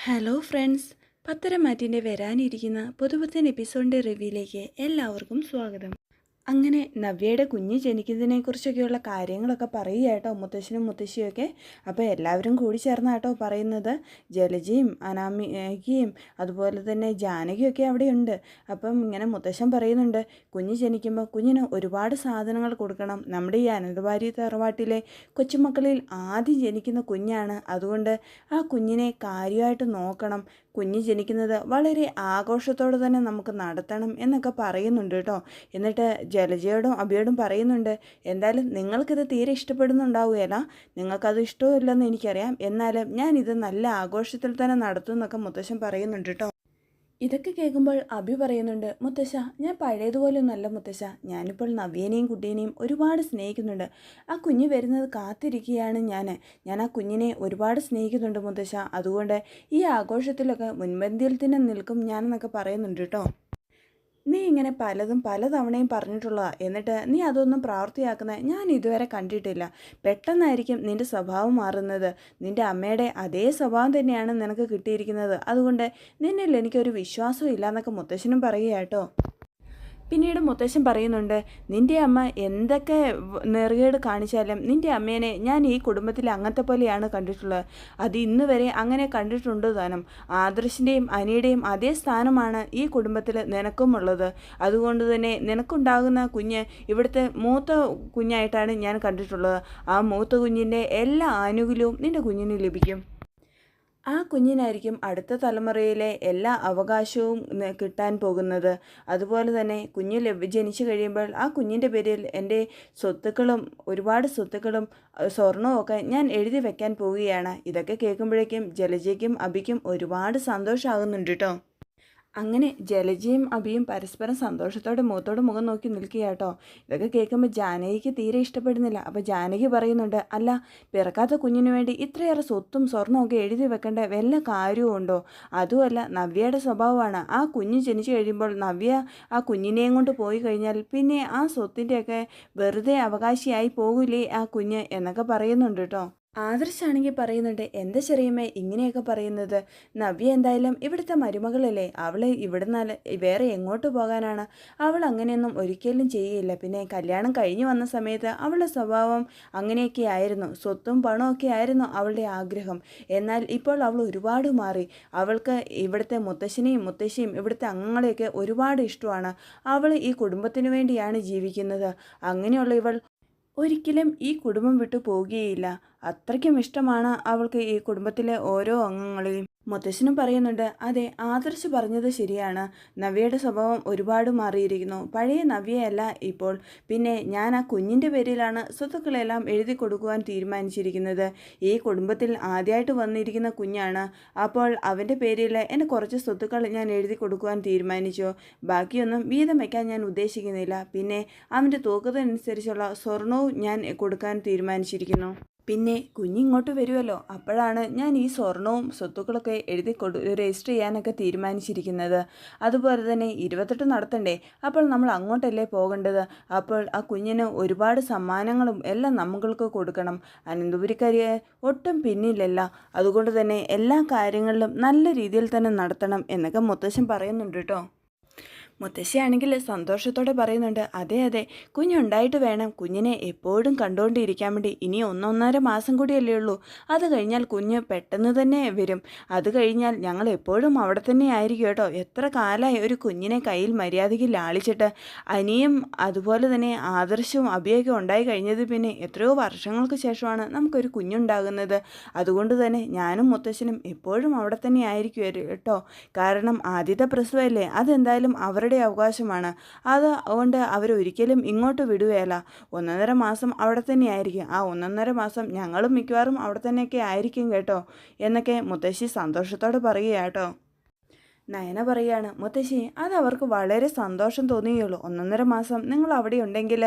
Hello friends പത്തരമാറ്റിന്റെ വരാനിരിക്കുന്ന പുതുപുത്തൻ എപ്പിസോഡിന്റെ റിവ്യൂയിലേക്ക് എല്ലാവർക്കും സ്വാഗതം. അങ്ങനെ നവ്യയുടെ കുഞ്ഞ് ജനിക്കുന്നതിനെക്കുറിച്ചൊക്കെയുള്ള കാര്യങ്ങളൊക്കെ പറയുക കേട്ടോ മുത്തശ്ശനും മുത്തശ്ശിയൊക്കെ. അപ്പോൾ എല്ലാവരും കൂടി ചേർന്നാട്ടോ പറയുന്നത്. ജലജയും അനാമികയും അതുപോലെ തന്നെ ജാനകിയൊക്കെ അവിടെയുണ്ട്. അപ്പം ഇങ്ങനെ മുത്തശ്ശൻ പറയുന്നുണ്ട് കുഞ്ഞ് ജനിക്കുമ്പോൾ കുഞ്ഞിന് ഒരുപാട് സാധനങ്ങൾ കൊടുക്കണം. നമ്മുടെ ഈ അനന്തവാരി തറവാട്ടിലെ കൊച്ചുമക്കളിൽ ആദ്യം ജനിക്കുന്ന കുഞ്ഞാണ്. അതുകൊണ്ട് ആ കുഞ്ഞിനെ കാര്യമായിട്ട് നോക്കണം. കുഞ്ഞ് ജനിക്കുന്നത് വളരെ ആഘോഷത്തോടെ തന്നെ നമുക്ക് നടത്തണം എന്നൊക്കെ പറയുന്നുണ്ട് കേട്ടോ. എന്നിട്ട് ജലജയോടും അബിയോടും പറയുന്നുണ്ട് എന്തായാലും നിങ്ങൾക്കിത് തീരെ ഇഷ്ടപ്പെടുന്നുണ്ടാവുകയല്ല. നിങ്ങൾക്കത് ഇഷ്ടമില്ലെന്ന് എനിക്കറിയാം. എന്നാലും ഞാനിത് നല്ല ആഘോഷത്തിൽ തന്നെ നടത്തും എന്നൊക്കെ മുത്തശ്ശൻ പറയുന്നുണ്ട് കേട്ടോ. ഇതൊക്കെ കേൾക്കുമ്പോൾ അഭി പറയുന്നുണ്ട് മുത്തശ്ശ ഞാൻ പഴയതുപോലെയൊന്നല്ല മുത്തശ്ശ. ഞാനിപ്പോൾ നവ്യനെയും കുട്ടീനെയും ഒരുപാട് സ്നേഹിക്കുന്നുണ്ട്. ആ കുഞ്ഞ് വരുന്നത് കാത്തിരിക്കുകയാണ് ഞാൻ ഞാൻ ആ കുഞ്ഞിനെ ഒരുപാട് സ്നേഹിക്കുന്നുണ്ട് മുത്തശ്ശ. അതുകൊണ്ട് ഈ ആഘോഷത്തിലൊക്കെ മുൻപന്തിയിൽ തന്നെ നിൽക്കും ഞാനെന്നൊക്കെ പറയുന്നുണ്ട് കേട്ടോ. നീ ഇങ്ങനെ പലതും പലതവണയും പറഞ്ഞിട്ടുള്ളതാ. എന്നിട്ട് നീ അതൊന്നും പ്രാവർത്തിയാക്കുന്നത് ഞാൻ ഇതുവരെ കണ്ടിട്ടില്ല. പെട്ടെന്നായിരിക്കും നിന്റെ സ്വഭാവം മാറുന്നത്. നിന്റെ അമ്മയുടെ അതേ സ്വഭാവം തന്നെയാണ് നിനക്ക് കിട്ടിയിരിക്കുന്നത്. അതുകൊണ്ട് നിന്നിൽ എനിക്കൊരു വിശ്വാസം ഇല്ല എന്നൊക്കെ മുത്തശ്ശനും പറയുക കേട്ടോ പിന്നീട് മുത്തശ്ശൻ പറയുന്നുണ്ട് നിന്റെ അമ്മ എന്തൊക്കെ നെറുകേട് കാണിച്ചാലും നിന്റെ അമ്മേനെ ഞാൻ ഈ കുടുംബത്തിൽ അങ്ങനത്തെ പോലെയാണ് കണ്ടിട്ടുള്ളത്. അത് ഇന്ന് വരെ അങ്ങനെ കണ്ടിട്ടുണ്ട് താനും. ആദർശിന്റെയും അനിയുടെയും അതേ സ്ഥാനമാണ് ഈ കുടുംബത്തിൽ നിനക്കുമുള്ളത് അതുകൊണ്ട് തന്നെ നിനക്കുണ്ടാകുന്ന കുഞ്ഞ് ഇവിടുത്തെ മൂത്ത കുഞ്ഞായിട്ടാണ് ഞാൻ കണ്ടിട്ടുള്ളത്. ആ മൂത്ത കുഞ്ഞിന്റെ എല്ലാ ആനുകൂല്യവും നിന്റെ കുഞ്ഞിന് ലഭിക്കും. ആ കുഞ്ഞിനായിരിക്കും അടുത്ത തലമുറയിലെ എല്ലാ അവകാശവും കിട്ടാൻ പോകുന്നത്. അതുപോലെ തന്നെ കുഞ്ഞ് ജനിച്ചു കഴിയുമ്പോൾ ആ കുഞ്ഞിന്റെ പേരിൽ എന്റെ സ്വത്തുക്കളും ഒരുപാട് സ്വത്തുക്കളും സ്വർണവുംൊക്കെ ഞാൻ എഴുതി വെക്കാൻ പോവുകയാണ്. ഇതൊക്കെ കേൾക്കുമ്പോഴേക്കും ജലജയ്ക്കും അബിക്കും ഒരുപാട് സന്തോഷമാകുന്നുണ്ട് കേട്ടോ അങ്ങനെ ജലജയും അഭിയും പരസ്പരം സന്തോഷത്തോടെ മുഖത്തോട് മുഖം നോക്കി നിൽക്കുക കേട്ടോ ഇതൊക്കെ കേൾക്കുമ്പോൾ ജാനകിക്ക് തീരെ ഇഷ്ടപ്പെടുന്നില്ല. അപ്പോൾ ജാനകി പറയുന്നുണ്ട് അല്ല പിറക്കാത്ത കുഞ്ഞിന് വേണ്ടി ഇത്രയേറെ സ്വത്തും സ്വർണമൊക്കെ എഴുതി വെക്കേണ്ട വല്ല കാര്യവും ഉണ്ടോ? അതുമല്ല നവ്യയുടെ സ്വഭാവമാണ്. ആ കുഞ്ഞ് ജനിച്ചു കഴിയുമ്പോൾ നവ്യ ആ കുഞ്ഞിനെയും കൊണ്ട് പോയി കഴിഞ്ഞാൽ പിന്നെ ആ സ്വത്തിന്റെയൊക്കെ വെറുതെ അവകാശിയായി പോകില്ലേ ആ കുഞ്ഞ്? എന്നൊക്കെ പറയുന്നുണ്ട് കേട്ടോ ആദർശാണെങ്കിൽ പറയുന്നുണ്ട് എന്താ ചെറിയമ്മേ ഇങ്ങനെയൊക്കെ പറയുന്നത്? നവ്യ എന്തായാലും ഇവിടുത്തെ മരുമകളല്ലേ? അവൾ ഇവിടുന്ന് വേറെ എങ്ങോട്ട് പോകാനാണ്? അവൾ അങ്ങനെയൊന്നും ഒരിക്കലും ചെയ്യുകയില്ല പിന്നെ കല്യാണം കഴിഞ്ഞു വന്ന സമയത്ത് അവളുടെ സ്വഭാവം അങ്ങനെയൊക്കെ ആയിരുന്നു. സ്വത്തും പണമൊക്കെ ആയിരുന്നു അവളുടെ ആഗ്രഹം. എന്നാൽ ഇപ്പോൾ അവൾ ഒരുപാട് മാറി. അവൾക്ക് ഇവിടുത്തെ മുത്തശ്ശനെയും മുത്തശ്ശിയും ഇവിടുത്തെ അംഗങ്ങളെയൊക്കെ ഒരുപാട് ഇഷ്ടമാണ്. അവൾ ഈ കുടുംബത്തിന് വേണ്ടിയാണ് ജീവിക്കുന്നത്. അങ്ങനെയുള്ള ഇവൾ ഒരിക്കലും ഈ കുടുംബം വിട്ടു പോവുകയില്ല അത്രയ്ക്കും ഇഷ്ടമാണ് അവൾക്ക് ഈ കുടുംബത്തിലെ ഓരോ അംഗങ്ങളെയും. മുത്തശ്ശനും പറയുന്നുണ്ട് അതെ ആദർശ് പറഞ്ഞത് ശരിയാണ്. നവ്യയുടെ സ്വഭാവം ഒരുപാട് മാറിയിരിക്കുന്നു. പഴയ നവ്യയല്ല ഇപ്പോൾ. പിന്നെ ഞാൻ ആ കുഞ്ഞിന്റെ പേരിലാണ് സ്വത്തുക്കളെല്ലാം എഴുതി കൊടുക്കുവാൻ തീരുമാനിച്ചിരിക്കുന്നത്. ഈ കുടുംബത്തിൽ ആദ്യമായിട്ട് വന്നിരിക്കുന്ന കുഞ്ഞാണ്. അപ്പോൾ അവന്റെ പേരിൽ എന്റെ കുറച്ച് സ്വത്തുക്കൾ ഞാൻ എഴുതി കൊടുക്കുവാൻ തീരുമാനിച്ചു. ബാക്കിയൊന്നും വീതം വയ്ക്കാൻ ഞാൻ ഉദ്ദേശിക്കുന്നില്ല. പിന്നെ അവന്റെ തൂക്കത്തിനനുസരിച്ചുള്ള സ്വർണവും ഞാൻ കൊടുക്കാൻ തീരുമാനിച്ചിരിക്കുന്നു. പിന്നെ കുഞ്ഞിങ്ങോട്ട് വരുമല്ലോ അപ്പോഴാണ് ഞാൻ ഈ സ്വർണവും സ്വത്തുക്കളൊക്കെ എഴുതി കൊടു രജിസ്റ്റർ ചെയ്യാനൊക്കെ തീരുമാനിച്ചിരിക്കുന്നത്. അതുപോലെ തന്നെ ഇരുപത്തെട്ട് നടത്തണ്ടേ? അപ്പോൾ നമ്മൾ അങ്ങോട്ടല്ലേ പോകേണ്ടത്? അപ്പോൾ ആ കുഞ്ഞിന് ഒരുപാട് സമ്മാനങ്ങളും എല്ലാം നമ്മൾക്ക് കൊടുക്കണം. അനന്തപുരിക്കാരിയെ ഒട്ടും പിന്നില്ലല്ല. അതുകൊണ്ട് തന്നെ എല്ലാ കാര്യങ്ങളിലും നല്ല രീതിയിൽ തന്നെ നടത്തണം എന്നൊക്കെ മുത്തശ്ശൻ പറയുന്നുണ്ട് കേട്ടോ. മുത്തശ്ശിയാണെങ്കിൽ സന്തോഷത്തോടെ പറയുന്നുണ്ട് അതെ അതെ കുഞ്ഞുണ്ടായിട്ട് വേണം. കുഞ്ഞിനെ എപ്പോഴും കണ്ടുകൊണ്ടിരിക്കാൻ വേണ്ടി. ഇനി ഒന്നൊന്നര മാസം കൂടിയല്ലേ ഉള്ളൂ. അത് കഴിഞ്ഞാൽ കുഞ്ഞ് പെട്ടെന്ന് തന്നെ വരും. അത് കഴിഞ്ഞാൽ ഞങ്ങൾ എപ്പോഴും അവിടെ തന്നെ ആയിരിക്കും കേട്ടോ. എത്ര കാലമായി ഒരു കുഞ്ഞിനെ കയ്യിൽ മര്യാദയ്ക്ക് ലാളിച്ചിട്ട്. അനിയും അതുപോലെ തന്നെ ആദർശവും അഭിയൊക്കെ ഉണ്ടായി കഴിഞ്ഞത് പിന്നെ എത്രയോ വർഷങ്ങൾക്ക് ശേഷമാണ് നമുക്കൊരു കുഞ്ഞുണ്ടാകുന്നത്. അതുകൊണ്ട് തന്നെ ഞാനും മുത്തശ്ശനും എപ്പോഴും അവിടെ തന്നെ ആയിരിക്കും കേട്ടോ. കാരണം ആദ്യത്തെ പ്രസവമല്ലേ? അതെന്തായാലും അവരുടെ അവരുടെ അവകാശമാണ്. അത് അതുകൊണ്ട് അവരൊരിക്കലും ഇങ്ങോട്ട് വിടുകയല്ല. ഒന്നൊന്നര മാസം അവിടെ തന്നെയായിരിക്കും ആ ഒന്നൊന്നര മാസം ഞങ്ങളും മിക്കവാറും അവിടെ തന്നെയൊക്കെ ആയിരിക്കും കേട്ടോ. എന്നൊക്കെ മുത്തശ്ശി സന്തോഷത്തോടെ പറയുക കേട്ടോ. നയന പറയാണ് മുത്തശ്ശി അത് അവർക്ക് വളരെ സന്തോഷം തോന്നുകയുള്ളൂ ഒന്നൊന്നര മാസം നിങ്ങൾ അവിടെ ഉണ്ടെങ്കിൽ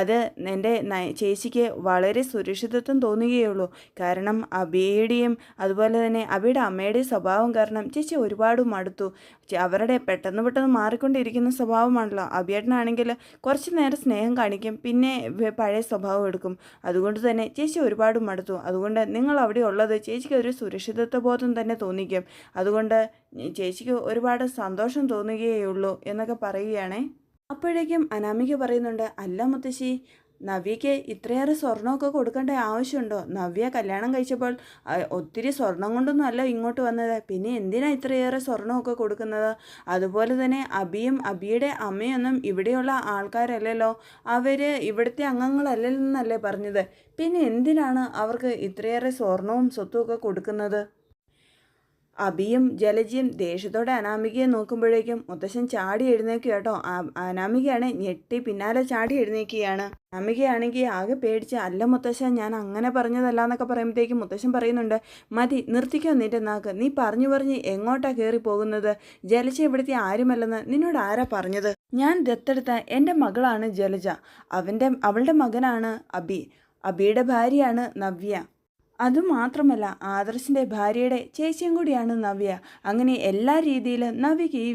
അത് എന്റെ ചേച്ചിക്ക് വളരെ സുരക്ഷിതത്വം തോന്നുകയുള്ളൂ കാരണം അബിയുടെയും അതുപോലെ തന്നെ അബിയുടെ അമ്മയുടെയും സ്വഭാവം കാരണം ചേച്ചി ഒരുപാട് മടുത്തു. അവരുടെ പെട്ടെന്ന് പെട്ടെന്ന് മാറിക്കൊണ്ടിരിക്കുന്ന സ്വഭാവമാണല്ലോ. അബിയേട്ടനാണെങ്കിൽ കുറച്ച് നേരം സ്നേഹം കാണിക്കും പിന്നെ പഴയ സ്വഭാവം എടുക്കും. അതുകൊണ്ട് തന്നെ ചേച്ചി ഒരുപാട് മടുത്തു. അതുകൊണ്ട് നിങ്ങൾ അവിടെ ഉള്ളത് ചേച്ചിക്ക് ഒരു സുരക്ഷിതത്വ ബോധം തന്നെ തോന്നിക്കും. അതുകൊണ്ട് ചേച്ചിക്ക് ഒരുപാട് സന്തോഷം തോന്നുകയുള്ളൂ എന്നൊക്കെ പറയുകയാണേ. അപ്പോഴേക്കും അനാമിക പറയുന്നുണ്ട് അല്ല മുത്തശ്ശി നവ്യയ്ക്ക് ഇത്രയേറെ സ്വർണമൊക്കെ കൊടുക്കേണ്ട ആവശ്യമുണ്ടോ? നവ്യ കല്യാണം കഴിച്ചപ്പോൾ ഒത്തിരി സ്വർണം കൊണ്ടൊന്നും അല്ല ഇങ്ങോട്ട് വന്നത്. പിന്നെ എന്തിനാ ഇത്രയേറെ സ്വർണമൊക്കെ കൊടുക്കുന്നത്? അതുപോലെ തന്നെ അബിയും അബിയുടെ അമ്മയൊന്നും ഇവിടെയുള്ള ആൾക്കാരല്ലല്ലോ. അവർ ഇവിടുത്തെ അംഗങ്ങളല്ലെന്നല്ലേ പറഞ്ഞത്. പിന്നെ എന്തിനാണ് അവർക്ക് ഇത്രയേറെ സ്വർണവും സ്വത്തും ഒക്കെ കൊടുക്കുന്നത്? അബിയും ജലജിയും ദേഷ്യത്തോടെ അനാമികയെ നോക്കുമ്പോഴേക്കും മുത്തശ്ശൻ ചാടി എഴുന്നേക്കുക കേട്ടോ. അനാമികയാണ് ഞെട്ടി പിന്നാലെ ചാടി എഴുന്നേക്കുകയാണ് അനാമികയാണെങ്കിൽ ആകെ പേടിച്ച് അല്ല മുത്തശ്ശൻ ഞാൻ അങ്ങനെ പറഞ്ഞതല്ല എന്നൊക്കെ പറയുമ്പോഴത്തേക്കും മുത്തശ്ശൻ പറയുന്നുണ്ട് മതി നിർത്തിക്കോ നിന്റെ നാക്ക്. നീ പറഞ്ഞു പറഞ്ഞ് എങ്ങോട്ടാ കയറി പോകുന്നത്? ജലജ ഇവിടുത്തെ ആരുമല്ലെന്ന് നിന്നോട് ആരാ പറഞ്ഞത്? ഞാൻ ദത്തെടുത്ത എന്റെ മകളാണ് ജലജ. അവന്റെ അവളുടെ മകനാണ് അബി. അബിയുടെ ഭാര്യയാണ് നവ്യ. അതുമാത്രമല്ല ആദർശിന്റെ ഭാര്യയുടെ ചേച്ചിയും കൂടിയാണ് നവ്യ. അങ്ങനെ എല്ലാ രീതിയിലും നവ്യക്ക് ഈ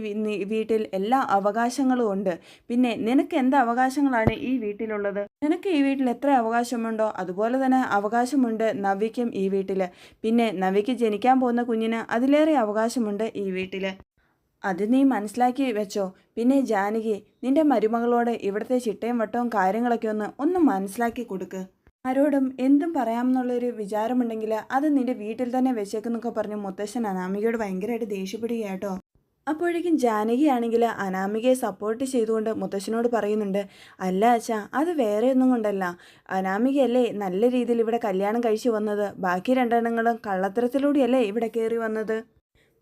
വീട്ടിൽ എല്ലാ അവകാശങ്ങളും ഉണ്ട്. പിന്നെ നിനക്ക് എന്ത് അവകാശങ്ങളാണ് ഈ വീട്ടിലുള്ളത്? നിനക്ക് ഈ വീട്ടിൽ എത്ര അവകാശമുണ്ടോ? അതുപോലെ തന്നെ അവകാശമുണ്ട് നവ്യയ്ക്കും ഈ വീട്ടിൽ പിന്നെ നവ്യയ്ക്ക് ജനിക്കാൻ പോകുന്ന കുഞ്ഞിന് അതിലേറെ അവകാശമുണ്ട് ഈ വീട്ടിൽ അത് നീ മനസ്സിലാക്കി വെച്ചോ. പിന്നെ ജാനകി നിന്റെ മരുമകളോട് ഇവിടുത്തെ ചിട്ടയും വട്ടവും കാര്യങ്ങളൊക്കെ ഒന്ന് ഒന്ന് മനസ്സിലാക്കി കൊടുക്ക്. ആരോടും എന്തും പറയാമെന്നുള്ളൊരു വിചാരമുണ്ടെങ്കിൽ അത് നിന്റെ വീട്ടിൽ തന്നെ വെച്ചേക്കുന്നൊക്കെ പറഞ്ഞ് മുത്തശ്ശൻ അനാമികയോട് ഭയങ്കരമായിട്ട് ദേഷ്യപ്പെടുക കേട്ടോ അപ്പോഴേക്കും ജാനകിയാണെങ്കിൽ അനാമികയെ സപ്പോർട്ട് ചെയ്തുകൊണ്ട് മുത്തശ്ശനോട് പറയുന്നുണ്ട് അല്ല അച്ഛാ അത് വേറെ ഒന്നും കൊണ്ടല്ല. അനാമികയല്ലേ നല്ല രീതിയിൽ ഇവിടെ കല്യാണം കഴിച്ചു വന്നത്? ബാക്കി രണ്ടെണ്ണങ്ങളും കള്ളത്തരത്തിലൂടെയല്ലേ ഇവിടെ കയറി വന്നത്?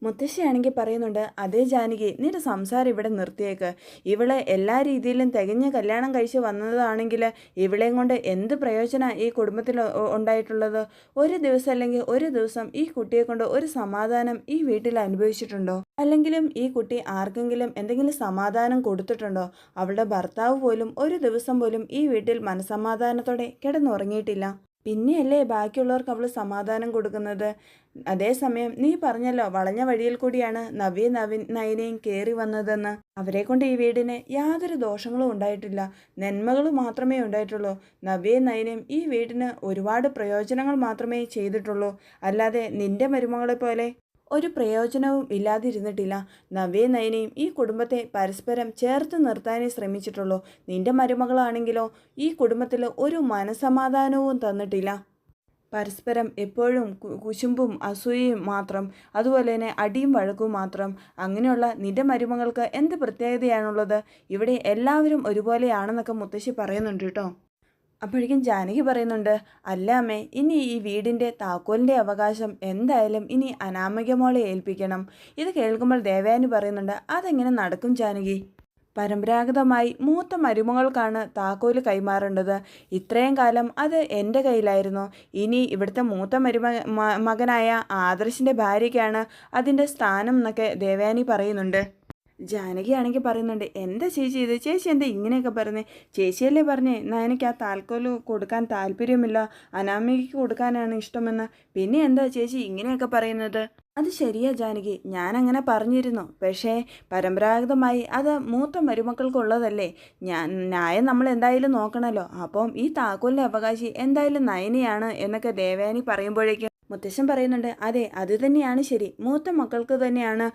മുത്തശ്ശിയാണെങ്കിൽ പറയുന്നുണ്ട് അതേ ജാനകി നിന്റെ സംസാരം ഇവിടെ നിർത്തിയേക്ക്. ഇവളെ എല്ലാ രീതിയിലും തികഞ്ഞ കല്യാണം കഴിച്ച് വന്നതാണെങ്കിൽ ഇവളെയും കൊണ്ട് എന്ത് പ്രയോജന ഈ കുടുംബത്തിൽ ഉണ്ടായിട്ടുള്ളത്? ഒരു ദിവസം അല്ലെങ്കിൽ ഒരു ദിവസം ഈ കുട്ടിയെ കൊണ്ട് ഒരു സമാധാനം ഈ വീട്ടിൽ അനുഭവിച്ചിട്ടുണ്ടോ? അല്ലെങ്കിലും ഈ കുട്ടി ആർക്കെങ്കിലും എന്തെങ്കിലും സമാധാനം കൊടുത്തിട്ടുണ്ടോ? അവളുടെ ഭർത്താവ് പോലും ഒരു ദിവസം പോലും ഈ വീട്ടിൽ മനസമാധാനത്തോടെ കിടന്നുറങ്ങിയിട്ടില്ല. പിന്നെയല്ലേ ബാക്കിയുള്ളവർക്ക് അവൾ സമാധാനം കൊടുക്കുന്നത്? അതേസമയം നീ പറഞ്ഞല്ലോ വളഞ്ഞ വഴിയിൽ കൂടിയാണ് നവ്യ നവിൻ നയനയും കയറി വന്നതെന്ന്. അവരെ കൊണ്ട് ഈ വീടിന് യാതൊരു ദോഷങ്ങളും ഉണ്ടായിട്ടില്ല. നന്മകൾ മാത്രമേ ഉണ്ടായിട്ടുള്ളൂ. നവ്യ നയനയും ഈ വീടിന് ഒരുപാട് പ്രയോജനങ്ങൾ മാത്രമേ ചെയ്തിട്ടുള്ളൂ. അല്ലാതെ നിന്റെ മരുമകളെ പോലെ ഒരു പ്രയോജനവും ഇല്ലാതിരുന്നിട്ടില്ല. നവ്യ നയനയും ഈ കുടുംബത്തെ പരസ്പരം ചേർത്ത് നിർത്താനേ ശ്രമിച്ചിട്ടുള്ളൂ. നിന്റെ മരുമകളാണെങ്കിലോ ഈ കുടുംബത്തിൽ ഒരു മനസമാധാനവും തന്നിട്ടില്ല. പരസ്പരം എപ്പോഴും കുശുമ്പും അസൂയയും മാത്രം അതുപോലെ തന്നെ അടിയും വഴക്കും മാത്രം. അങ്ങനെയുള്ള നിന്റെ മരുമകൾക്ക് എന്ത് പ്രത്യേകതയാണുള്ളത്? ഇവിടെ എല്ലാവരും ഒരുപോലെയാണെന്നൊക്കെ മുത്തശ്ശി പറയുന്നുണ്ട് കേട്ടോ. അപ്പോഴേക്കും ജാനകി പറയുന്നുണ്ട് അല്ല ഇനി ഈ വീടിന്റെ താക്കോലിന്റെ അവകാശം എന്തായാലും ഇനി അനാമികമോളെ ഏൽപ്പിക്കണം. ഇത് കേൾക്കുമ്പോൾ ദേവയാനി പറയുന്നുണ്ട് അതെങ്ങനെ നടക്കും ജാനകി? പരമ്പരാഗതമായി മൂത്ത മരുമകൾക്കാണ് താക്കോൽ കൈമാറേണ്ടത്. ഇത്രയും കാലം അത് എന്റെ കയ്യിലായിരുന്നു. ഇനി ഇവിടുത്തെ മൂത്ത മരുമ മകനായ ആദർശിന്റെ ഭാര്യയ്ക്കാണ് അതിന്റെ സ്ഥാനം എന്നൊക്കെ ദേവയാനി പറയുന്നുണ്ട്. ജാനകി ആണെങ്കിൽ പറയുന്നുണ്ട് എന്താ ചേച്ചി ഇത്? ചേച്ചി എന്താ ഇങ്ങനെയൊക്കെ പറയുന്നത് ചേച്ചിയല്ലേ പറഞ്ഞേ എനിക്ക് ആ താൽക്കോൽ കൊടുക്കാൻ താല്പര്യമില്ല അനാമികയ്ക്ക് കൊടുക്കാനാണ് ഇഷ്ടമെന്ന്. പിന്നെ എന്താ ചേച്ചി ഇങ്ങനെയൊക്കെ പറയുന്നത്? അത് ശരിയാ ജാനകി ഞാനങ്ങനെ പറഞ്ഞിരുന്നു പക്ഷേ പരമ്പരാഗതമായി അത് മൂത്ത മരുമക്കൾക്കുള്ളതല്ലേ. ഞാൻ ന്യായം നമ്മൾ എന്തായാലും നോക്കണമല്ലോ അപ്പം ഈ താക്കോലിന്റെ അവകാശി എന്തായാലും നയനിയാണ് എന്നൊക്കെ ദേവയാനി പറയുമ്പോഴേക്കും മുത്തശ്ശൻ പറയുന്നുണ്ട് അതെ അത് തന്നെയാണ് ശരി. മൂത്ത മക്കൾക്ക് തന്നെയാണ്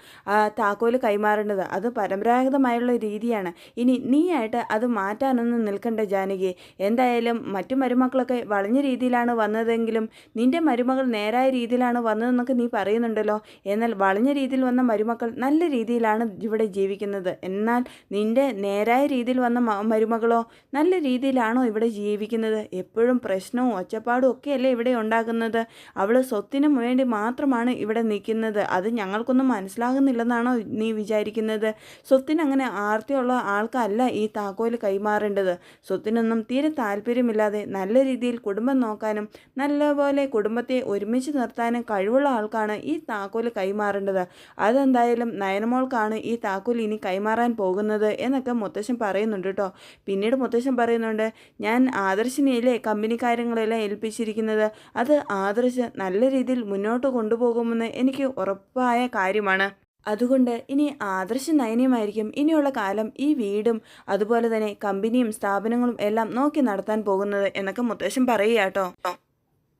താക്കോൽ കൈമാറേണ്ടത്. അത് പരമ്പരാഗതമായുള്ള രീതിയാണ്. ഇനി നീയായിട്ട് അത് മാറ്റാനൊന്നും നിൽക്കണ്ട ജാനകി എന്തായാലും മറ്റു മരുമക്കളൊക്കെ വളഞ്ഞ രീതിയിലാണ് വന്നതെങ്കിലും നിന്റെ മരുമകൾ നേരായ രീതിയിലാണ് വന്നതെന്നൊക്കെ നീ പറയുന്നുണ്ടല്ലോ. എന്നാൽ വളഞ്ഞ രീതിയിൽ വന്ന മരുമക്കൾ നല്ല രീതിയിലാണ് ഇവിടെ ജീവിക്കുന്നത്. എന്നാൽ നിന്റെ നേരായ രീതിയിൽ വന്ന മരുമകളോ നല്ല രീതിയിലാണോ ഇവിടെ ജീവിക്കുന്നത്? എപ്പോഴും പ്രശ്നവും ഒച്ചപ്പാടും ഒക്കെയല്ലേ ഇവിടെ ഉണ്ടാകുന്നത്? അവൾ സ്വത്തിനും വേണ്ടി മാത്രമാണ് ഇവിടെ നിൽക്കുന്നത്. അത് ഞങ്ങൾക്കൊന്നും മനസ്സിലാകുന്നില്ലെന്നാണോ നീ വിചാരിക്കുന്നത്? സ്വത്തിന് അങ്ങനെ ആർത്തിയുള്ള ആൾക്കല്ല ഈ താക്കോൽ കൈമാറേണ്ടത്. സ്വത്തിനൊന്നും തീരെ താല്പര്യമില്ലാതെ നല്ല രീതിയിൽ കുടുംബം നോക്കാനും നല്ലപോലെ കുടുംബത്തെ ഒരുമിച്ച് നിർത്താനും കഴിവുള്ള ആൾക്കാണ് ഈ താക്കോൽ കൈമാറേണ്ടത്. അതെന്തായാലും നയനമോൾക്കാണ് ഈ താക്കോൽ ഇനി കൈമാറാൻ പോകുന്നത് എന്നൊക്കെ മുത്തശ്ശൻ പറയുന്നുണ്ട് കേട്ടോ. പിന്നീട് മുത്തശ്ശൻ പറയുന്നുണ്ട് ഞാൻ ആദർശിനെയല്ലേ കമ്പനി കാര്യങ്ങളെല്ലാം ഏൽപ്പിച്ചിരിക്കുന്നത്? അത് ആദർശ് നല്ല രീതിയിൽ മുന്നോട്ട് കൊണ്ടുപോകുമെന്ന് എനിക്ക് ഉറപ്പായ കാര്യമാണ്. അതുകൊണ്ട് ഇനി ആദർശ നയനീയമായിരിക്കും ഇനിയുള്ള കാലം ഈ വീടും അതുപോലെ തന്നെ കമ്പനിയും സ്ഥാപനങ്ങളും എല്ലാം നോക്കി നടത്താൻ പോകുന്നത് എന്നൊക്കെ മുത്തശ്ശൻ പറയുക കേട്ടോ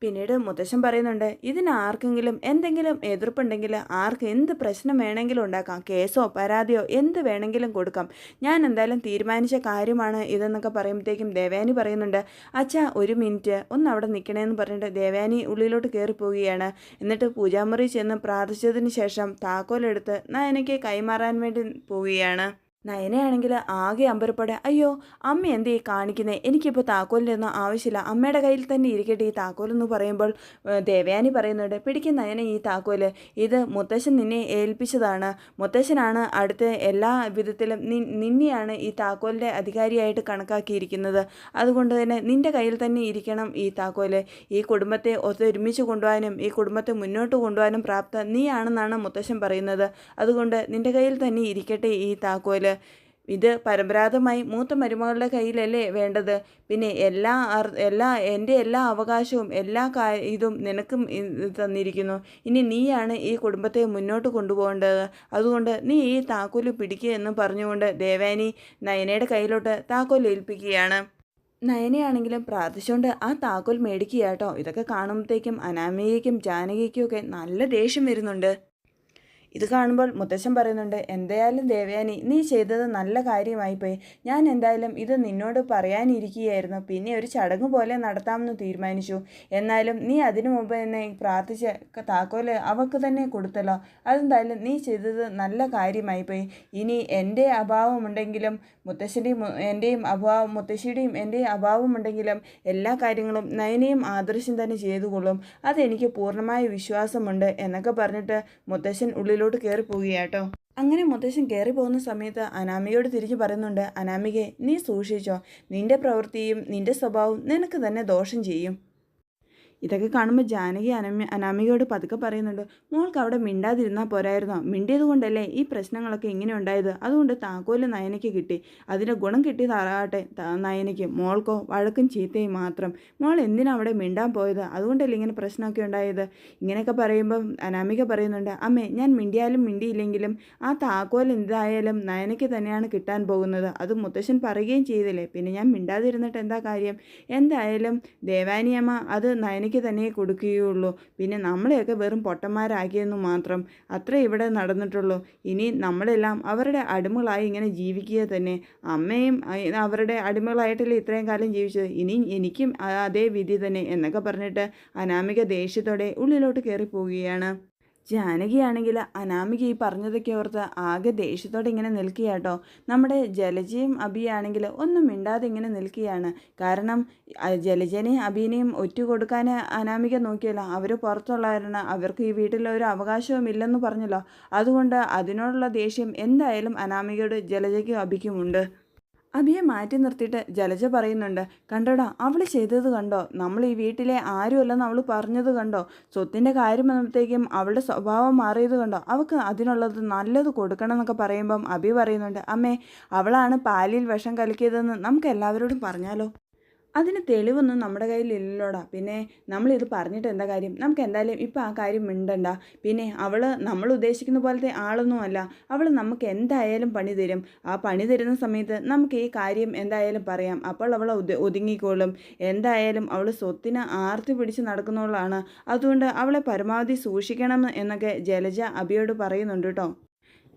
പിന്നീട് മുത്തശ്ശൻ പറയുന്നുണ്ട് ഇതിന് ആർക്കെങ്കിലും എന്തെങ്കിലും എതിർപ്പുണ്ടെങ്കിൽ ആർക്ക് എന്ത് പ്രശ്നം വേണമെങ്കിലും ഉണ്ടാക്കാം കേസോ പരാതിയോ എന്ത് വേണമെങ്കിലും കൊടുക്കാം. ഞാൻ എന്തായാലും തീരുമാനിച്ച കാര്യമാണ് ഇതെന്നൊക്കെ പറയുമ്പോഴത്തേക്കും ദേവയാനി പറയുന്നുണ്ട് അച്ഛാ ഒരു മിനിറ്റ് ഒന്ന് അവിടെ നിൽക്കണേന്ന് പറഞ്ഞിട്ട് ദേവയാനി ഉള്ളിലോട്ട് കയറി പോവുകയാണ് എന്നിട്ട് പൂജാമുറി ചെന്ന് പ്രാർത്ഥിച്ചതിന് ശേഷം താക്കോലെടുത്ത് എനിക്ക് കൈമാറാൻ വേണ്ടി പോവുകയാണ്. നയനയാണെങ്കിൽ ആകെ അമ്പരപ്പടെ അയ്യോ അമ്മ എന്തേ കാണിക്കുന്നത് എനിക്കിപ്പോൾ താക്കോലിന്റെ ഒന്നും ആവശ്യമില്ല. അമ്മയുടെ കയ്യിൽ തന്നെ ഇരിക്കട്ടെ ഈ താക്കോൽ എന്ന് പറയുമ്പോൾ ദേവയാനി പറയുന്നുണ്ട് പിടിക്കും നയന ഈ താക്കോൽ ഇത് മുത്തശ്ശൻ നിന്നെ ഏൽപ്പിച്ചതാണ്. മുത്തശ്ശനാണ് അടുത്ത എല്ലാ വിധത്തിലും നിന്നെയാണ് ഈ താക്കോലിന്റെ അധികാരിയായിട്ട് കണക്കാക്കിയിരിക്കുന്നത്. അതുകൊണ്ട് തന്നെ നിന്റെ കയ്യിൽ തന്നെ ഇരിക്കണം ഈ താക്കോൽ ഈ കുടുംബത്തെ ഒത്തൊരുമിച്ച് കൊണ്ടുപോകാനും ഈ കുടുംബത്തെ മുന്നോട്ട് കൊണ്ടുപോകാനും പ്രാപ്ത നീയാണെന്നാണ് മുത്തശ്ശൻ പറയുന്നത്. അതുകൊണ്ട് നിന്റെ കയ്യിൽ തന്നെ ഇരിക്കട്ടെ ഈ താക്കോൽ ഇത്. പരമ്പരാഗതമായി മൂത്ത മരുമകളുടെ കയ്യിലല്ലേ വേണ്ടത്? പിന്നെ എല്ലാ എല്ലാ എന്റെ എല്ലാ അവകാശവും എല്ലാ ഇതും നിനക്കും തന്നിരിക്കുന്നു. ഇനി നീയാണ് ഈ കുടുംബത്തെ മുന്നോട്ട് കൊണ്ടുപോകേണ്ടത്. അതുകൊണ്ട് നീ ഈ താക്കോൽ പിടിക്കുക എന്ന് പറഞ്ഞുകൊണ്ട് ദേവാനി നയനയുടെ കയ്യിലോട്ട് താക്കോൽ ഏൽപ്പിക്കുകയാണ്. നയനയാണെങ്കിലും പ്രാർത്ഥിച്ചുകൊണ്ട് ആ താക്കോൽ മേടിക്കുക കേട്ടോ. ഇതൊക്കെ കാണുമ്പോഴത്തേക്കും അനാമികയ്ക്കും ജാനകിക്കും ഒക്കെ നല്ല ദേഷ്യം വരുന്നുണ്ട്. ഇത് കാണുമ്പോൾ മുത്തശ്ശൻ പറയുന്നുണ്ട് എന്തായാലും ദേവയാനി നീ ചെയ്തത് നല്ല കാര്യമായി പോയി ഞാൻ എന്തായാലും ഇത് നിന്നോട് പറയാനിരിക്കുകയായിരുന്നു. പിന്നെ ഒരു ചടങ്ങ് പോലെ നടത്താമെന്ന് തീരുമാനിച്ചു. എന്നാലും നീ അതിനു മുമ്പ് എന്നെ പ്രാർത്ഥിച്ച താക്കോൽ അവൾക്ക് തന്നെ കൊടുത്തല്ലോ. അതെന്തായാലും നീ ചെയ്തത് നല്ല കാര്യമായി പോയി ഇനി എന്റെ അഭാവമുണ്ടെങ്കിലും മുത്തശ്ശന്റെയും എന്റെയും അഭാവം മുത്തശ്ശിയുടെയും എന്റെയും അഭാവമുണ്ടെങ്കിലും എല്ലാ കാര്യങ്ങളും നയനയും ആദർശം തന്നെ ചെയ്തുകൊള്ളും. അതെനിക്ക് പൂർണമായ വിശ്വാസമുണ്ട് എന്നൊക്കെ പറഞ്ഞിട്ട് മുത്തശ്ശൻ ഉള്ളിൽ ഉള്ളിലോട്ട് കയറി പോവുകയാട്ടോ. അങ്ങനെ മുത്തശ്ശൻ കയറി പോകുന്ന സമയത്ത് അനാമികയോട് തിരിച്ചു പറയുന്നുണ്ട് അനാമികയെ നീ സൂക്ഷിച്ചോ. നിന്റെ പ്രവൃത്തിയും നിന്റെ സ്വഭാവവും നിനക്ക് തന്നെ ദോഷം ചെയ്യും. ഇതൊക്കെ കാണുമ്പോൾ ജാനകി അനമ അനാമികയോട് പതുക്കെ പറയുന്നുണ്ട് മോൾക്ക് അവിടെ മിണ്ടാതിരുന്നാൽ പോരായിരുന്നോ? മിണ്ടിയത് കൊണ്ടല്ലേ ഈ പ്രശ്നങ്ങളൊക്കെ ഇങ്ങനെ ഉണ്ടായത്? അതുകൊണ്ട് താക്കോൽ നയനയ്ക്ക് കിട്ടി. അതിന്റെ ഗുണം കിട്ടി കിട്ടിയതാറാകട്ടെ നയനയ്ക്ക്. മോൾക്കോ വഴക്കും ചീത്തയും മാത്രം. മോൾ എന്തിനാ അവിടെ മിണ്ടാൻ പോയത്? അതുകൊണ്ടല്ലേ ഇങ്ങനെ പ്രശ്നമൊക്കെ ഉണ്ടായത്? ഇങ്ങനെയൊക്കെ പറയുമ്പം അനാമിക പറയുന്നുണ്ട് അമ്മേ ഞാൻ മിണ്ടിയാലും മിണ്ടിയില്ലെങ്കിലും ആ താക്കോൽ എന്തായാലും നയനയ്ക്ക് തന്നെയാണ് കിട്ടാൻ പോകുന്നത്. അത് മുത്തശ്ശൻ പറയുകയും ചെയ്തില്ലേ? പിന്നെ ഞാൻ മിണ്ടാതിരുന്നിട്ട് എന്താ കാര്യം? എന്തായാലും ദേവാനിയമ്മ അത് നയനയ്ക്ക് എനിക്ക് തന്നെ കൊടുക്കുകയുള്ളൂ. പിന്നെ നമ്മളെയൊക്കെ വെറും പൊട്ടന്മാരാക്കിയെന്ന് മാത്രം അത്ര ഇവിടെ നടന്നിട്ടുള്ളൂ. ഇനി നമ്മളെല്ലാം അവരുടെ അടിമകളായി ഇങ്ങനെ ജീവിക്കുക തന്നെ. അമ്മയും അവരുടെ അടിമകളായിട്ടല്ലേ ഇത്രയും കാലം ജീവിച്ചത്? ഇനി എനിക്കും അതേ വിധി തന്നെ എന്നൊക്കെ പറഞ്ഞിട്ട് അനാമിക ദേഷ്യത്തോടെ ഉള്ളിലോട്ട് കയറി പോവുകയാണ് ജാനകിയാണെങ്കിൽ അനാമിക ഈ പറഞ്ഞതൊക്കെ ഓർത്ത് ആകെ ദേഷ്യത്തോടെ ഇങ്ങനെ നിൽക്കുകയാട്ടോ നമ്മുടെ ജലജയും അഭിയാണെങ്കിൽ ഒന്നും മിണ്ടാതെ ഇങ്ങനെ നിൽക്കുകയാണ്. കാരണം ജലജനെയും ഒറ്റ കൊടുക്കാൻ അനാമിക നോക്കിയല്ലോ. അവർ പുറത്തുള്ളവരാണ്. അവർക്ക് ഈ വീട്ടിൽ ഒരു അവകാശവും ഇല്ലെന്ന് പറഞ്ഞല്ലോ. അതുകൊണ്ട് അതിനോടുള്ള ദേഷ്യം എന്തായാലും അനാമികയോട് ജലജയ്ക്കും അഭിക്കുമുണ്ട് അഭിയെ മാറ്റി നിർത്തിയിട്ട് ജലജ പറയുന്നുണ്ട് കണ്ടോടാ അവൾ ചെയ്തത് കണ്ടോ? നമ്മൾ ഈ വീട്ടിലെ ആരുമല്ലെന്ന് അവൾ പറഞ്ഞത് കണ്ടോ? സ്വത്തിന്റെ കാര്യം വന്നപ്പോഴത്തേക്കും അവളുടെ സ്വഭാവം മാറിയത് കണ്ടോ? അവൾക്ക് അതിനുള്ളത് നല്ലത് കൊടുക്കണം എന്നൊക്കെ പറയുമ്പം അഭി പറയുന്നുണ്ട് അമ്മേ അവളാണ് പാലിൽ വിഷം കലക്കിയതെന്ന് നമുക്ക് എല്ലാവരോടും പറഞ്ഞാലോ? അതിന് തെളിവൊന്നും നമ്മുടെ കയ്യിലില്ലല്ലോടാ. പിന്നെ നമ്മളിത് പറഞ്ഞിട്ട് എന്താ കാര്യം? നമുക്ക് എന്തായാലും ഇപ്പം ആ കാര്യം മിണ്ടണ്ട. പിന്നെ അവൾ നമ്മൾ ഉദ്ദേശിക്കുന്ന പോലത്തെ ആളൊന്നും അല്ല. അവൾ നമുക്ക് എന്തായാലും പണി തരും. ആ പണി തരുന്ന സമയത്ത് നമുക്ക് ഈ കാര്യം എന്തായാലും പറയാം. അപ്പോൾ അവൾ ഒതുങ്ങിക്കോളും. എന്തായാലും അവൾ സ്വത്തിന് ആർത്തി പിടിച്ച് നടക്കുന്നവളാണ്. അതുകൊണ്ട് അവളെ പരമാവധി സൂക്ഷിക്കണം എന്നൊക്കെ ജലജ അബിയോട് പറയുന്നുണ്ട് കേട്ടോ.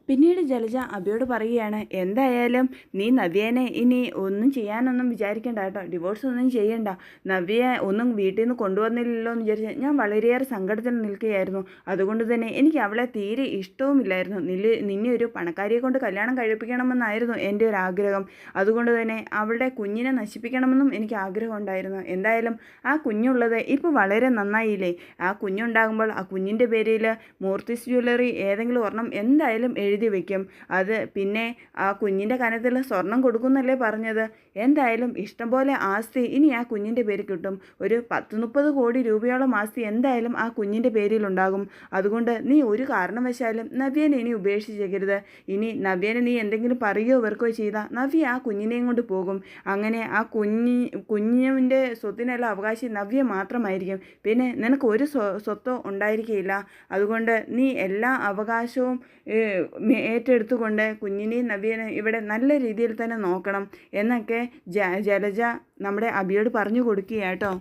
പിന്നീട് ജലജ അബിയോട് പറയുകയാണ് എന്തായാലും നീ നവ്യേനെ ഇനി ഒന്നും ചെയ്യാനൊന്നും വിചാരിക്കേണ്ട കേട്ടോ. ഡിവോഴ്സ് ഒന്നും ചെയ്യണ്ട. നവ്യ ഒന്നും വീട്ടിൽ നിന്ന് കൊണ്ടുവന്നില്ലല്ലോ എന്ന് വിചാരിച്ച് ഞാൻ വളരെയേറെ സങ്കടത്തിൽ നിൽക്കുകയായിരുന്നു. അതുകൊണ്ട് തന്നെ എനിക്ക് അവളെ തീരെ ഇഷ്ടവുമില്ലായിരുന്നു. നിൽ നിന്നെ ഒരു പണക്കാരിയെ കൊണ്ട് കല്യാണം കഴിപ്പിക്കണമെന്നായിരുന്നു എന്റെ ഒരു ആഗ്രഹം. അതുകൊണ്ട് തന്നെ അവളുടെ കുഞ്ഞിനെ നശിപ്പിക്കണമെന്നും എനിക്ക് ആഗ്രഹം ഉണ്ടായിരുന്നു. എന്തായാലും ആ കുഞ്ഞുള്ളത് ഇപ്പോൾ വളരെ നന്നായില്ലേ? ആ കുഞ്ഞുണ്ടാകുമ്പോൾ ആ കുഞ്ഞിന്റെ പേരിൽ മൂർത്തിസ് ജ്വല്ലറി ഏതെങ്കിലും ഒരെണ്ണം എന്തായാലും എഴുതി വെക്കും. അത് പിന്നെ ആ കുഞ്ഞിന്റെ കനത്തിൽ സ്വർണം കൊടുക്കുന്നല്ലേ പറഞ്ഞത്? എന്തായാലും ഇഷ്ടംപോലെ ആസ്തി ഇനി ആ കുഞ്ഞിന്റെ പേര് കിട്ടും. ഒരു പത്ത് മുപ്പത് കോടി രൂപയോളം ആസ്തി എന്തായാലും ആ കുഞ്ഞിന്റെ പേരിലുണ്ടാകും. അതുകൊണ്ട് നീ ഒരു കാരണവശാലും നവ്യനെ ഇനി ഉപേക്ഷിച്ചേക്കരുത്. ഇനി നവ്യനെ നീ എന്തെങ്കിലും പറയുകയോ വെറുക്കോ ചെയ്താൽ നവ്യ ആ കുഞ്ഞിനെയും കൊണ്ട് പോകും. അങ്ങനെ ആ കുഞ്ഞി കുഞ്ഞിന്റെ സ്വത്തിനെല്ലാം അവകാശി നവ്യ മാത്രമായിരിക്കും. പിന്നെ നിനക്ക് ഒരു സ്വ സ്വത്തോ ഉണ്ടായിരിക്കില്ല അതുകൊണ്ട് നീ എല്ലാ അവകാശവും ഏറ്റെടുത്തുകൊണ്ട് കുഞ്ഞിനെയും നവ്യനെ ഇവിടെ നല്ല രീതിയിൽ തന്നെ നോക്കണം എന്നൊക്കെ ജലജ നമ്മുടെ അബിയോട് പറഞ്ഞു കൊടുക്കുക കേട്ടോ